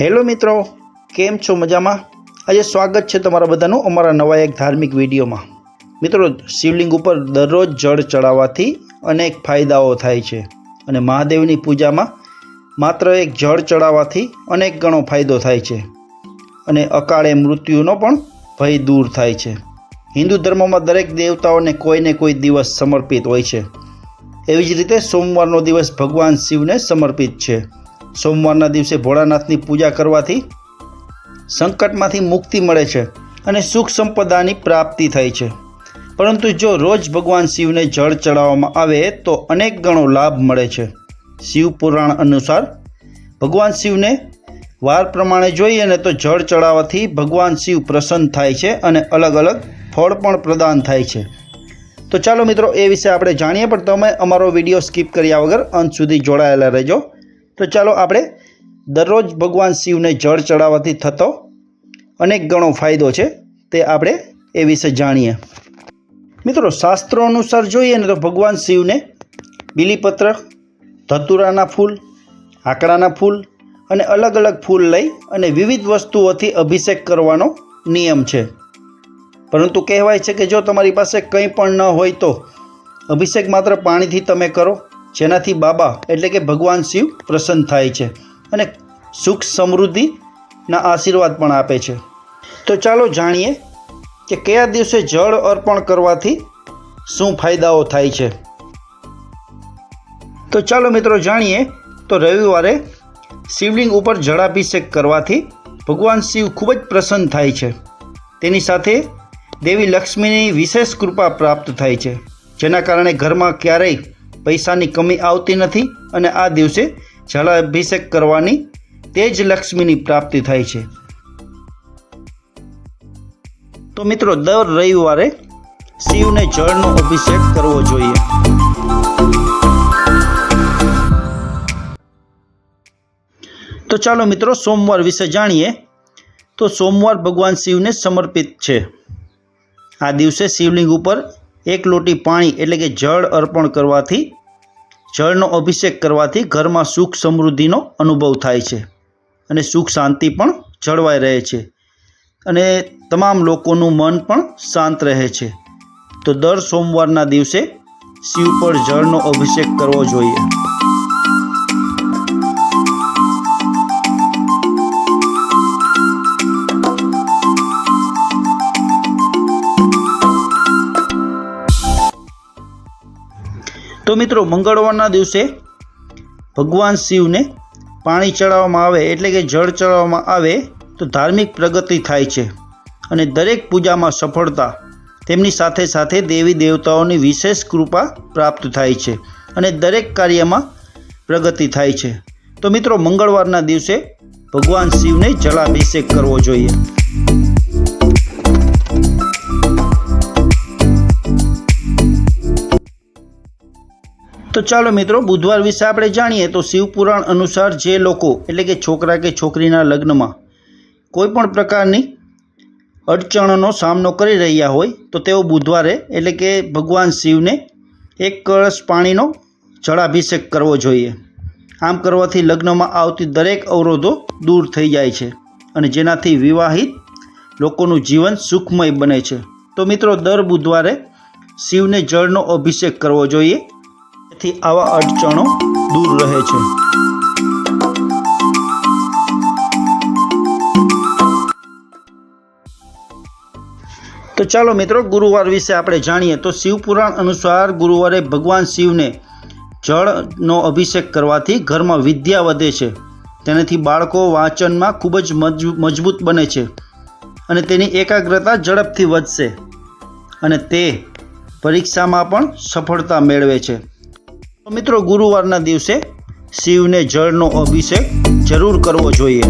Hello મિત્રો, કેમ છો મજામાં? આજે સ્વાગત છે તમારા બધાનું અમારા નવા એક ધાર્મિક વિડીયોમાં. મિત્રો, શિવલિંગ ઉપર દરરોજ જળ ચડાવવાથી અનેક ફાયદાઓ થાય છે અને મહાદેવની પૂજામાં માત્ર એક જળ ચડાવવાથી અનેક ગણો ફાયદો થાય છે અને અકાળે મૃત્યુનો પણ ભય દૂર થાય છે. હિન્દુ ધર્મમાં દરેક દેવતાઓને કોઈને કોઈ દિવસ સમર્પિત હોય છે. એવી જ રીતે સોમવારનો દિવસ ભગવાન શિવને સમર્પિત છે. સોમવારના દિવસે ભોળાનાથની પૂજા કરવાથી સંકટમાંથી મુક્તિ મળે છે અને સુખ સંપદાની પ્રાપ્તિ થાય છે. પરંતુ જો રોજ ભગવાન શિવને જળ ચડાવવામાં આવે તો અનેક ગણો લાભ મળે છે. શિવ પુરાણ અનુસાર ભગવાન શિવને વાર પ્રમાણે જોઈએ ને તો જળ ચડાવવાથી ભગવાન શિવ પ્રસન્ન થાય છે અને અલગ અલગ ફળ પણ પ્રદાન થાય છે. તો ચાલો મિત્રો, એ વિશે આપણે જાણીએ, પણ તમે અમારો વીડિયો સ્કીપ કર્યા વગર અંત સુધી જોડાયેલા રહેજો. તો ચાલો આપણે દરરોજ ભગવાન શિવને જળ ચડાવવાથી થતો અનેક ગણો ફાયદો છે તે આપણે એ વિશે જાણીએ. મિત્રો, શાસ્ત્રો અનુસાર જોઈએ ને તો ભગવાન શિવને બીલીપત્ર, ધતુરાના ફૂલ, આકડાના ફૂલ અને અલગ અલગ ફૂલ લઈ અને વિવિધ વસ્તુઓથી અભિષેક કરવાનો નિયમ છે. પરંતુ કહેવાય છે કે જો તમારી પાસે કંઈ પણ ન હોય તો અભિષેક માત્ર પાણીથી તમે કરો જેનાથી બાબા એટલે કે ભગવાન શિવ પ્રસન્ન થાય છે અને સુખ સમૃદ્ધિના આશીર્વાદ પણ આપે છે. તો ચાલો જાણીએ કે કયા દિવસે જળ અર્પણ કરવાથી શું ફાયદાઓ થાય છે. તો ચાલો મિત્રો જાણીએ, તો રવિવારે શિવલિંગ ઉપર જળાભિષેક કરવાથી ભગવાન શિવ ખૂબ જ પ્રસન્ન થાય છે. તેની સાથે દેવી લક્ષ્મીની વિશેષ કૃપા પ્રાપ્ત થાય છે, જેના કારણે ઘરમાં ક્યારેય પૈસાની કમી આવતી નથી અને આ દિવસે જળાભિષેક કરવાની તે જ લક્ષ્મીની પ્રાપ્તિ થાય છે. તો મિત્રો, દર રવિવારે શિવને જળનો અભિષેક કરવો જોઈએ. તો ચાલો મિત્રો, સોમવાર વિશે જાણીએ. તો સોમવાર ભગવાન શિવને સમર્પિત છે. આ દિવસે શિવલિંગ ઉપર એક લોટી પાણી એટલે કે જળ અર્પણ કરવાથી જળનો અભિષેક કરવાથી ઘરમાં સુખ સમૃદ્ધિનો અનુભવ થાય છે અને સુખ શાંતિ પણ જળવાઈ રહે છે અને તમામ લોકોનું મન પણ શાંત રહે છે. તો દર સોમવારના દિવસે શિવ પર જળનો અભિષેક કરવો જોઈએ. તો મિત્રો, મંગળવારના દિવસે ભગવાન શિવને પાણી ચડાવવામાં આવે, એટલે કે જળ ચડાવવામાં આવે, તો ધાર્મિક પ્રગતિ થાય છે. અને દરેક પૂજામાં સફળતા તેમની સાથે સાથે દેવી દેવતાઓની વિશેષ કૃપા પ્રાપ્ત થાય છે અને દરેક કાર્યમાં પ્રગતિ થાય છે. તો મિત્રો, મંગળવારના દિવસે ભગવાન શિવને જલાભિષેક કરવો જોઈએ. તો ચાલો મિત્રો, બુધવાર વિશે આપણે જાણીએ તો શિવપુરાણ અનુસાર જે લોકો, એટલે કે છોકરા કે છોકરીના લગ્નમાં કોઈ પણ પ્રકારની અડચણોનો સામનો કરી રહ્યા હોય, તો તેઓ બુધવારે, એટલે કે ભગવાન શિવને એક કળશ પાણીનો જળાભિષેક કરવો જોઈએ. આમ કરવાથી લગ્નમાં આવતી દરેક અવરોધો દૂર થઈ જાય છે અને જેનાથી વિવાહિત લોકોનું જીવન સુખમય બને છે. તો મિત્રો, દર બુધવારે શિવને જળનો અભિષેક કરવો જોઈએ. થી આવા અડચણો દૂર રહે છે. તો ચાલો મિત્રો, ગુરુવાર વિશે આપણે જાણીએ. તો શિવપુરાણ અનુસાર ગુરુવારે ભગવાન શિવને જળનો અભિષેક કરવાથી ઘરમાં વિદ્યા વધે છે. તેનાથી બાળકો વાંચનમાં ખૂબ જ મજબૂત બને છે અને તેની એકાગ્રતા ઝડપથી વધશે અને તે પરીક્ષામાં પણ સફળતા મેળવે છે. મિત્રો ગુરુવારના દિવસે શિવને જળનો અભિષેક જરૂર કરવો જોઈએ.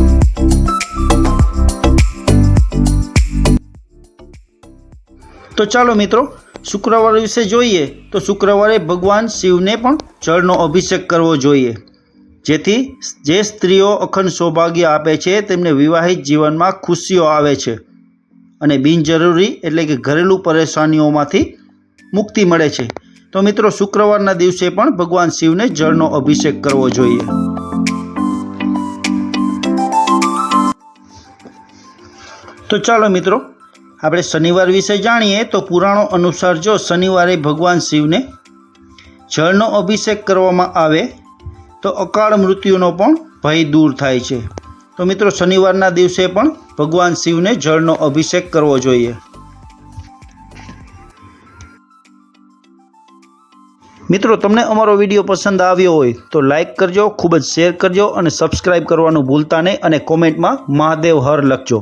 તો ચાલો મિત્રો, શુક્રવાર વિશે જોઈએ. તો શુક્રવારે ભગવાન શિવને પણ જળનો અભિષેક કરવો જોઈએ. જેથી જે સ્ત્રીઓ અખંડ સૌભાગ્ય આપે છે, તેમને વિવાહિત જીવનમાં ખુશીઓ આવે છે. અને બિનજરૂરી એટલે કે ઘરેલું પરેશાનીઓમાંથી મુક્તિ મળે છે. તો મિત્રો શુક્રવારના દિવસે પણ ભગવાન શિવને જળનો અભિષેક કરવો જોઈએ. તો ચાલો મિત્રો, આપણે શનિવાર વિશે જાણીએ તો પુરાણો અનુસાર જો શનિવારે ભગવાન શિવને જળનો અભિષેક કરવામાં આવે, તો અકાળ મૃત્યુનો પણ ભય દૂર થાય છે. તો મિત્રો શનિવારના દિવસે પણ ભગવાન શિવને જળનો અભિષેક કરવો જોઈએ. મિત્રો, તમને અમારો વીડિયો પસંદ આવ્યો હોય તો લાઈક કરજો, ખૂબ જ શેર કરજો અને સબસ્ક્રાઈબ કરવાનું ભૂલતા નહીં અને કોમેન્ટમાં મહાદેવ હર લખજો.